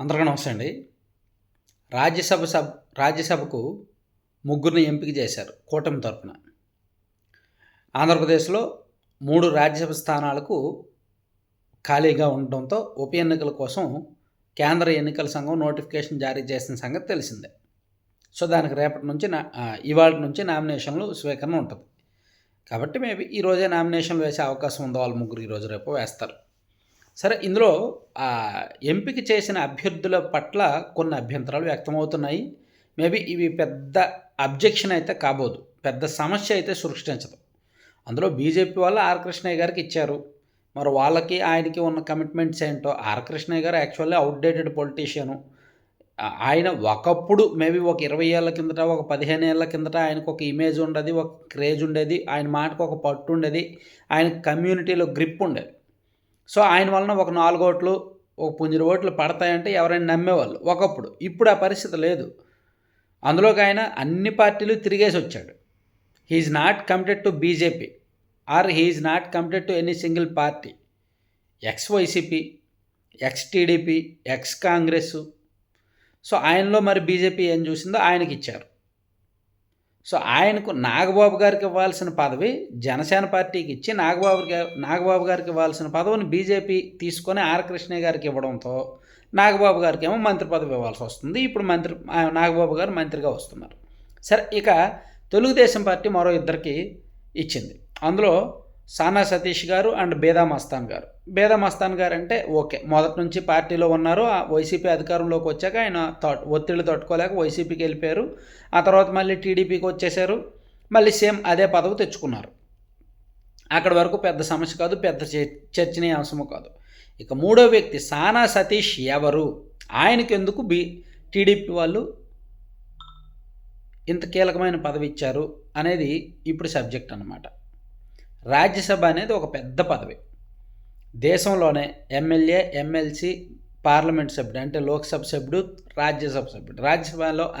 అందరికీ నమస్తే అండి. రాజ్యసభ సభ రాజ్యసభకు ముగ్గురిని ఎంపిక చేశారు కూటమి తరపున. ఆంధ్రప్రదేశ్లో మూడు రాజ్యసభ స్థానాలకు ఖాళీగా ఉండడంతో ఉప ఎన్నికల కోసం కేంద్ర ఎన్నికల సంఘం నోటిఫికేషన్ జారీ చేసిన సంగతి తెలిసిందే. సో దానికి రేపటి నుంచి నా ఇవాళ నుంచి నామినేషన్లు స్వీకరణ ఉంటుంది. కాబట్టి మేబీ ఈరోజే నామినేషన్లు వేసే అవకాశం ఉందో వాళ్ళు ముగ్గురు ఈరోజు రేపు వేస్తారు. సరే ఇందులో ఎంపిక చేసిన అభ్యర్థుల పట్ల కొన్ని అభ్యంతరాలు వ్యక్తమవుతున్నాయి. మేబీ ఇవి పెద్ద అబ్జెక్షన్ అయితే కాబోదు. పెద్ద సమస్య అయితే సృష్టించదు. అందులో బీజేపీ వాళ్ళు ఆర్ కృష్ణయ్య గారికి ఇచ్చారు. మరి వాళ్ళకి ఆయనకి ఉన్న కమిట్మెంట్స్ ఏంటో? ఆర్ కృష్ణయ్య గారు యాక్చువల్లీ అవుట్డేటెడ్ పొలిటీషియను. ఆయన ఒకప్పుడు మేబీ ఒక ఇరవై ఏళ్ళ కిందట ఒక పదిహేను ఏళ్ళ కిందట ఆయనకు ఒక ఇమేజ్ ఉండేది ఒక క్రేజ్ ఉండేది ఆయన మాటకు ఒక పట్టు ఉండేది ఆయన కమ్యూనిటీలో గ్రిప్ ఉండేది. సో ఆయన వలన ఒక నాలుగు ఓట్లు ఒక పుంజురు ఓట్లు పడతాయంటే ఎవరైనా నమ్మేవాళ్ళు ఒకప్పుడు. ఇప్పుడు ఆ పరిస్థితి లేదు. అందులోకి ఆయన అన్ని పార్టీలు తిరిగేసి వచ్చాడు. He's not committed to BJP or he's not committed to any single party ex YCP ex TDP ex Congress so ఆయనలో మరి బీజేపీ ఏం చూసిందో ఆయనకి ఇచ్చారు. సో ఆయనకు నాగబాబు గారికి ఇవ్వాల్సిన పదవి జనసేన పార్టీకి ఇచ్చి నాగబాబు నాగబాబు గారికి ఇవ్వాల్సిన పదవిని బీజేపీ తీసుకొని ఆర్ కృష్ణయ్య గారికి ఇవ్వడంతో నాగబాబు గారికి ఏమో మంత్రి పదవి ఇవ్వాల్సి వస్తుంది. ఇప్పుడు మంత్రి నాగబాబు గారు మంత్రిగా వస్తున్నారు. సరే ఇక తెలుగుదేశం పార్టీ మరో ఇద్దరికి ఇచ్చింది. అందులో సానా సతీష్ గారు అండ్ బేదా మస్తాన్ గారు. బేదా మస్తాన్ గారు అంటే ఓకే. మొదటి నుంచి పార్టీలో ఉన్నారు. ఆ వైసీపీ అధికారంలోకి వచ్చాక ఆయన ఒత్తిడి తట్టుకోలేక వైసీపీకి వెళ్ళిపోయారు. ఆ తర్వాత మళ్ళీ టీడీపీకి వచ్చేసారు మళ్ళీ సేమ్ అదే పదవి తెచ్చుకున్నారు. అక్కడ వరకు పెద్ద సమస్య కాదు పెద్ద చర్చనీయాంశము కాదు. ఇక మూడో వ్యక్తి సానా సతీష్ ఎవరు? ఆయనకి ఎందుకు బి టీడీపీ వాళ్ళు ఇంత కీలకమైన పదవి ఇచ్చారు అనేది ఇప్పుడు సబ్జెక్ట్ అనమాట రాజ్యసభ అనేది ఒక పెద్ద పదవి. దేశంలోనే ఎమ్మెల్యే ఎమ్మెల్సీ పార్లమెంట్ సభ్యుడు అంటే లోక్సభ సభ్యుడు రాజ్యసభ సభ్యుడు. రాజ్యసభలో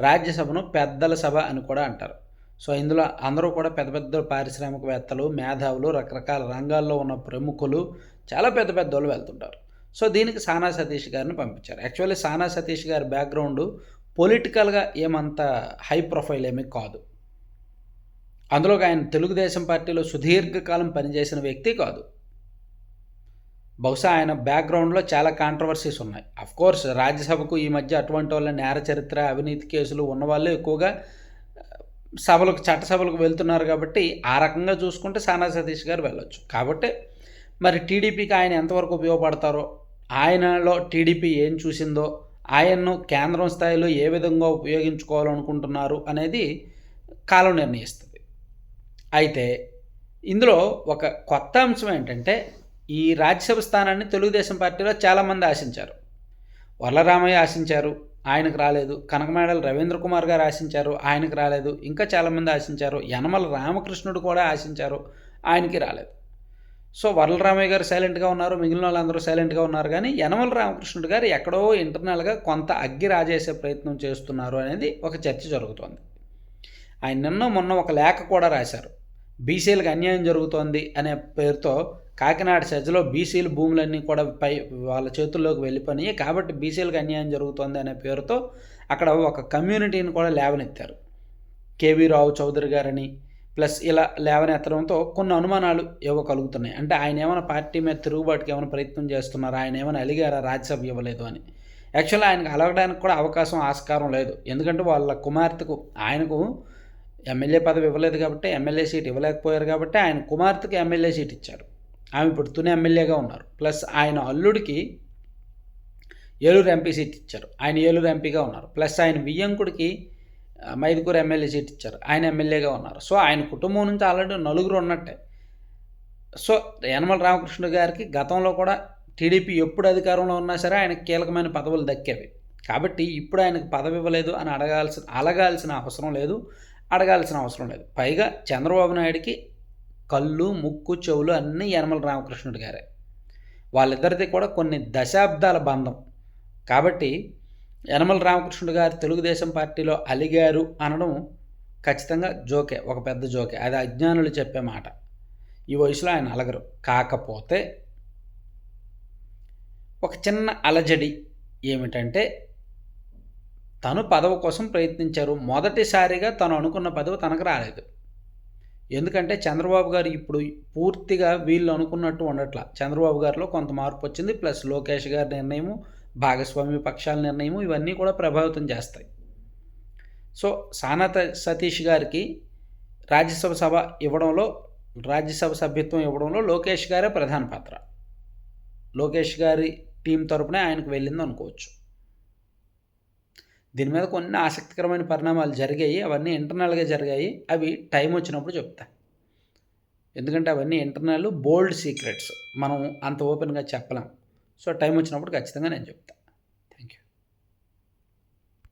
రాజ్యసభను పెద్దల సభ అని కూడా అంటారు. సో ఇందులో అందరూ కూడా పెద్ద పెద్ద పారిశ్రామికవేత్తలు మేధావులు రకరకాల రంగాల్లో ఉన్న ప్రముఖులు చాలా పెద్ద పెద్ద వాళ్ళు వెళ్తుంటారు. సో దీనికి సానా సతీష్ గారిని పంపించారు. యాక్చువల్లీ సానా సతీష్ గారి బ్యాక్గ్రౌండ్ పొలిటికల్గా ఏమంత హై ప్రొఫైల్ ఏమీ కాదు. అందులోకి ఆయన తెలుగుదేశం పార్టీలో సుదీర్ఘకాలం పనిచేసిన వ్యక్తి కాదు. బహుశా ఆయన బ్యాక్గ్రౌండ్లో చాలా కాంట్రవర్సీస్ ఉన్నాయి. కోర్స్ రాజ్యసభకు ఈ మధ్య అటువంటి వాళ్ళ నేర చరిత్ర అవినీతి కేసులు ఉన్నవాళ్ళు ఎక్కువగా సభలకు చట్టసభలకు వెళ్తున్నారు కాబట్టి ఆ రకంగా చూసుకుంటే సానా సతీష్ గారు వెళ్ళొచ్చు. కాబట్టి మరి టీడీపీకి ఆయన ఎంతవరకు ఉపయోగపడతారో ఆయనలో టీడీపీ ఏం చూసిందో ఆయన్ను కేంద్రం స్థాయిలో ఏ విధంగా ఉపయోగించుకోవాలనుకుంటున్నారు అనేది కాలం నిర్ణయిస్తుంది. అయితే ఇందులో ఒక కొత్త అంశం ఏంటంటే ఈ రాజ్యసభ స్థానాన్ని తెలుగుదేశం పార్టీలో చాలామంది ఆశించారు. వరలరామయ్య ఆశించారు ఆయనకు రాలేదు. కనకమేడల రవీంద్ర కుమార్ గారు ఆశించారు ఆయనకు రాలేదు. ఇంకా చాలామంది ఆశించారు. యనమల రామకృష్ణుడు కూడా ఆశించారు ఆయనకి రాలేదు. సో వరలరామయ్య గారు సైలెంట్గా ఉన్నారు మిగిలిన వాళ్ళందరూ సైలెంట్గా ఉన్నారు. కానీ యనమల రామకృష్ణుడు గారు ఎక్కడో ఇంటర్నల్గా కొంత అగ్గి రాజేసే ప్రయత్నం చేస్తున్నారు అనేది ఒక చర్చ జరుగుతోంది. ఆయన నిన్న మొన్న ఒక లేఖ కూడా రాశారు. బీసీలకు అన్యాయం జరుగుతోంది అనే పేరుతో కాకినాడ సజ్జలో బీసీల భూములన్నీ కూడా పై వాళ్ళ చేతుల్లోకి వెళ్ళిపోయినాయి. కాబట్టి బీసీలకు అన్యాయం జరుగుతోంది అనే పేరుతో అక్కడ ఒక కమ్యూనిటీని కూడా లేవనెత్తారు. కేవీ రావు చౌదరి గారని ప్లస్ ఇలా లేవనెత్తడంతో కొన్ని అనుమానాలు ఏవో కలుగుతున్నాయి. అంటే ఆయన ఏమైనా పార్టీ మీద తిరుగుబాటుకి ఏమైనా ప్రయత్నం చేస్తున్నారు? ఆయన ఏమైనా అలిగారా? రాజ్యసభ ఇవ్వలేదు అని. యాక్చువల్లీ ఆయనకు అలగడానికి కూడా అవకాశం ఆస్కారం లేదు. ఎందుకంటే వాళ్ళ కుమార్తెకు ఆయనకు ఎమ్మెల్యే పదవి ఇవ్వలేదు కాబట్టి ఎమ్మెల్యే సీట్ ఇవ్వలేకపోయారు కాబట్టి ఆయన కుమార్తెకి ఎమ్మెల్యే సీట్ ఇచ్చారు. ఆమె ఇప్పుడు తుని ఎమ్మెల్యేగా ఉన్నారు. ప్లస్ ఆయన అల్లుడికి ఏలూరు ఎంపీ సీట్ ఇచ్చారు. ఆయన ఏలూరు ఎంపీగా ఉన్నారు. ప్లస్ ఆయన వియ్యంకుడికి మైదుకూరు ఎమ్మెల్యే సీట్ ఇచ్చారు. ఆయన ఎమ్మెల్యేగా ఉన్నారు. సో ఆయన కుటుంబం నుంచి ఆల్రెడీ నలుగురు ఉన్నట్టే. సో యనమల రామకృష్ణ గారికి గతంలో కూడా టీడీపీ ఎప్పుడు అధికారంలో ఉన్నా సరే ఆయనకు కీలకమైన పదవులు దక్కేవి. కాబట్టి ఇప్పుడు ఆయనకు పదవి ఇవ్వలేదు అని అడగాల్సిన అలగాల్సిన అవసరం లేదు. అడగాల్సిన అవసరం లేదు. పైగా చంద్రబాబు నాయుడికి కళ్ళు ముక్కు చెవులు అన్నీ యనమల రామకృష్ణుడు గారే. వాళ్ళిద్దరిది కూడా కొన్ని దశాబ్దాల బంధం. కాబట్టి యనమల రామకృష్ణుడు గారు తెలుగుదేశం పార్టీలో అలిగారు అనడం ఖచ్చితంగా జోకే ఒక పెద్ద జోకే. అది అజ్ఞానులు చెప్పే మాట. ఈ వయసులో ఆయన అలగరు. కాకపోతే ఒక చిన్న అలజడి ఏమిటంటే తను పదవి కోసం ప్రయత్నించారు. మొదటిసారిగా తను అనుకున్న పదవి తనకు రాలేదు. ఎందుకంటే చంద్రబాబు గారు ఇప్పుడు పూర్తిగా వీళ్ళు అనుకున్నట్టు ఉండట్ల. చంద్రబాబు గారిలో కొంత మార్పు వచ్చింది. ప్లస్ లోకేష్ గారి నిర్ణయము భాగస్వామి పక్షాల నిర్ణయము ఇవన్నీ కూడా ప్రభావితం చేస్తాయి. సో సానత సతీష్ గారికి రాజ్యసభ సభ ఇవ్వడంలో రాజ్యసభ సభ్యత్వం ఇవ్వడంలో లోకేష్ గారే ప్రధాన పాత్ర. లోకేష్ గారి టీం తరపునే ఆయనకు వెళ్ళింది అనుకోవచ్చు దీని మీద కొన్ని ఆసక్తికరమైన పరిణామాలు జరిగాయి. అవన్నీ ఇంటర్నల్గా జరిగాయి. అవి టైం వచ్చినప్పుడు చెప్తా. ఎందుకంటే అవన్నీ ఇంటర్నల్ బోల్డ్ సీక్రెట్స్. మనం అంత ఓపెన్గా చెప్పలేం. సో టైం వచ్చినప్పుడు ఖచ్చితంగా నేను చెప్తాను